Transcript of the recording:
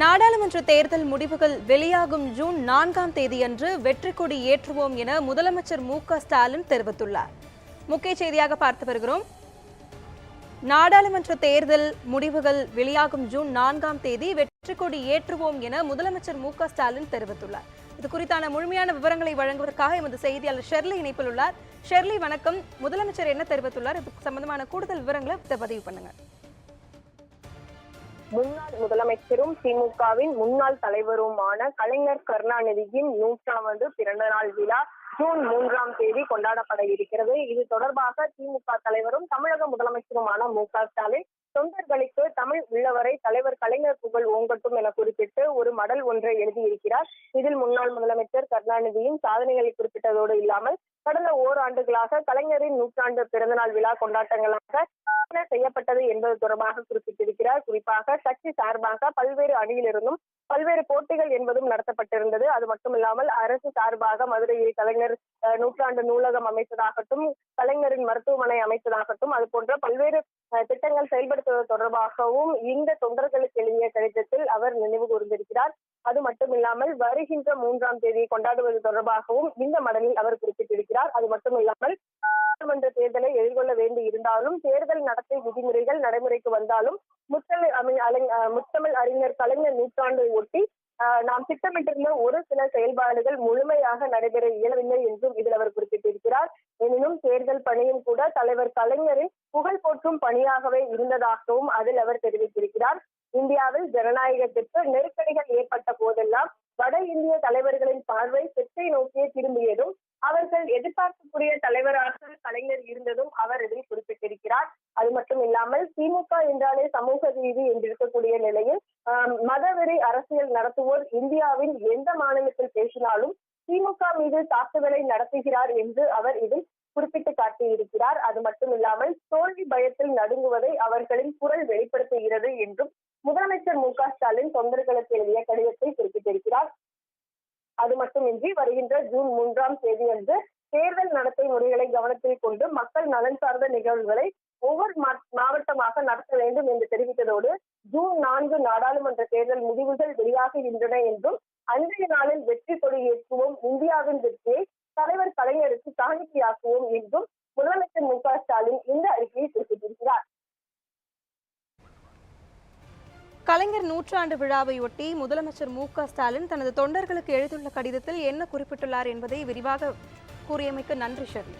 நாடாளுமன்ற தேர்தல் முடிவுகள் வெளியாகும் ஜூன் நான்காம் தேதியன்று வெற்றி கொடி ஏற்றுவோம் என முதலமைச்சர் மு க ஸ்டாலின் தெரிவித்துள்ளார். முக்கிய செய்தியாக பார்த்து வருகிறோம். நாடாளுமன்ற தேர்தல் முடிவுகள் வெளியாகும் ஜூன் நான்காம் தேதி வெற்றி கொடி ஏற்றுவோம் என முதலமைச்சர் மு க ஸ்டாலின் தெரிவித்துள்ளார். இது குறித்தான முழுமையான விவரங்களை வழங்குவதற்காக எமது செய்தியாளர் ஷெர்லி இணைப்பில் உள்ளார். ஷெர்லி வணக்கம். முதலமைச்சர் என்ன தெரிவித்துள்ளார்? இது சம்பந்தமான கூடுதல் விவரங்களை பதிவு பண்ணுங்க முன்னாள் முதலமைச்சரும் திமுகவின் முன்னாள் தலைவருமான கலைஞர் கருணாநிதியின் நூற்றாவது பிறந்த நாள் விழா ஜூன் மூன்றாம் தேதி கொண்டாடப்பட இருக்கிறது. இது தொடர்பாக திமுக தலைவரும் தமிழக முதலமைச்சருமான மு க ஸ்டாலின் தொண்டர்களுக்கு தமிழ் உள்ளவரை தலைவர் கலைஞர் புகழ் ஓங்கட்டும் என குறிப்பிட்டு ஒரு மடல் ஒன்றை எழுதியிருக்கிறார். இதில் முன்னாள் முதலமைச்சர் கருணாநிதியின் சாதனைகளை குறிப்பிட்டதோடு இல்லாமல் கடந்த ஓராண்டுகளாக கலைஞரின் நூற்றாண்டு பிறந்தநாள் விழா கொண்டாட்டங்களாக என்ன செய்யப்பட்டது என்பது தொடர்பாக குறிப்பிட்டிருக்கிறார். குறிப்பாக கட்சி சார்பாக பல்வேறு அணியிலிருந்தும் பல்வேறு போட்டிகள் என்பதும் நடத்தப்பட்டிருந்தது. அது மட்டுமில்லாமல் அரசு சார்பாக மதுரையில் கலைஞர் நூற்றாண்டு நூலகம் அமைத்ததாகட்டும் கலைஞரின் மருத்துவமனை அமைத்ததாகட்டும் அது போன்ற பல்வேறு திட்டங்கள் செயல்படுத்துவது தொடர்பாகவும் இந்த தொண்டர்களுக்கு எழுதிய கடிதத்தில் அவர் நினைவு கூர்ந்திருக்கிறார். அது மட்டுமில்லாமல் வருகின்ற மூன்றாம் தேதியை கொண்டாடுவது தொடர்பாகவும் இந்த மடலில் அவர் குறிப்பிட்டிருக்கிறார். அது மட்டுமில்லாமல் நாடாளுமன்ற தேர்தலை எதிர்கொள்ள வேண்டி இருந்தாலும் தேர்தல் நடத்தை விதிமுறைகள் நடைமுறைக்கு வந்தாலும் முத்தமிழ் முத்தமிழ் அறிஞர் கலைஞர் நூற்றாண்டை ஒட்டி நாம் திட்டமிட்டிருந்த ஒரு சில செயல்பாடுகள் முழுமையாக நடைபெற இயலவில்லை என்றும் இதில் அவர் குறிப்பிட்டிருக்கிறார். எனினும் தேர்தல் பணியும் கூட தலைவர் கலைஞரின் புகழ் போற்றும் பணியாகவே இருந்ததாகவும் அதில் அவர் தெரிவித்திருக்கிறார். இந்தியாவில் ஜனநாயகத்திற்கு நெருக்கடிகள் ஏற்பட்ட இந்திய தலைவர்களின் பார்வை தெற்கை நோக்கியே திரும்பியதும் அவர்கள் எதிர்பார்க்கக்கூடிய தலைவராக கலைஞர் இருந்ததும் அவர் இதில் குறிப்பிட்டிருக்கிறார். அது மட்டும் இல்லாமல் திமுக என்றாலே சமூக ரீதி என்றிருக்கக்கூடிய நிலையில் மதவெறி அரசியல் நடத்துவோர் இந்தியாவின் எந்த மாநிலத்தில் பேசினாலும் திமுக மீது தாக்குதலை நடத்துகிறார் என்று அவர் இதில் குறிப்பிட்டு காட்டியிருக்கிறார். அது மட்டும் இல்லாமல் தோல்வி பயத்தில் நடுங்குவதை அவர்களின் குரல் வெளிப்படுத்துகிறது என்றும் முதலமைச்சர் மு க ஸ்டாலின் தொண்டர்களுக்கு எழுதிய கடிதத்தில் அது மட்டுமின்றி வருகின்ற ஜூன் மூன்றாம் தேதியன்று தேர்தல் நடத்தை முறைகளை கவனத்தில் கொண்டு மக்கள் நலன் சார்ந்த நிகழ்வுகளை ஒவ்வொரு மாவட்டமாக நடத்த வேண்டும் என்று தெரிவித்ததோடு ஜூன் நான்கு நாடாளுமன்ற தேர்தல் முடிவுகள் வெளியாகின்றன என்றும் அன்றைய நாளில் வெற்றி கொடி ஏற்றுவோம் இந்தியாவின் வெற்றியை தலைவர் கலைஞருக்கு காணிக்கையாக்குவோம் என்றும் முதலமைச்சர் மு க ஸ்டாலின் இந்த அறிக்கையை குறிப்பிட்டிருக்கிறார். கலைஞர் நூற்றாண்டு விழாவையொட்டி முதலமைச்சர் மு க ஸ்டாலின் தனது தொண்டர்களுக்கு எழுதியுள்ள கடிதத்தில் என்ன குறிப்பிட்டுள்ளார் என்பதை விரிவாக கூறியமைக்கு நன்றி ஷெர்லி.